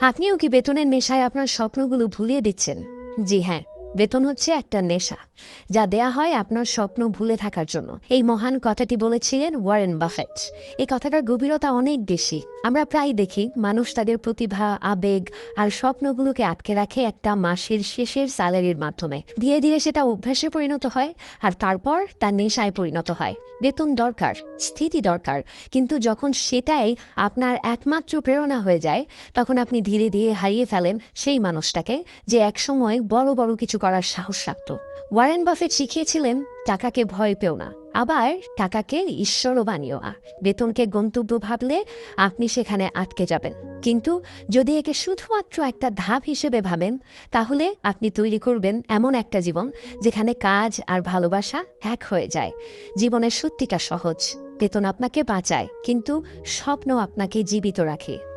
আপনিও কি বেতনের নেশায় আপনার স্বপ্নগুলো ভুলিয়ে দিচ্ছেন? জি হ্যাঁ বেতন হচ্ছে একটা নেশা, যা দেয়া হয় আপনার স্বপ্ন ভুলে থাকার জন্য। এই মহান কথাটি বলেছিলেন ওয়ারেন বাফেট। এই কথাটার গভীরতা অনেক বেশি। আমরা প্রায় দেখি মানুষ তাদের প্রতিভা, আবেগ আর স্বপ্নগুলোকে আটকে রাখে একটা মাসের শেষের স্যালারির মাধ্যমে। ধীরে ধীরে সেটা অভ্যাসে পরিণত হয় আর তারপর তা নেশায় পরিণত হয়। বেতন দরকার, স্থিতি দরকার, কিন্তু যখন সেটাই আপনার একমাত্র প্রেরণা হয়ে যায়, তখন আপনি ধীরে ধীরে হারিয়ে ফেলেন সেই মানুষটাকে যে একসময় বড় বড় কিছু করার সাহস রাখত। ওয়ারেন বাফেট শিখিয়েছিলেন, টাকাকে ভয় পেও না। আবার টাকাকে ঈশ্বরও বানিও বেতনকে গন্তব্য ভাবলে আপনি সেখানে আটকে যাবেন। কিন্তু যদি একে শুধুমাত্র একটা ধাপ হিসেবে ভাবেন, তাহলে আপনি তৈরি করবেন এমন একটা জীবন যেখানে কাজ আর ভালোবাসা এক হয়ে যায়। জীবনের সত্যিটা সহজ, বেতন আপনাকে বাঁচায়, কিন্তু স্বপ্ন আপনাকে জীবিত রাখে।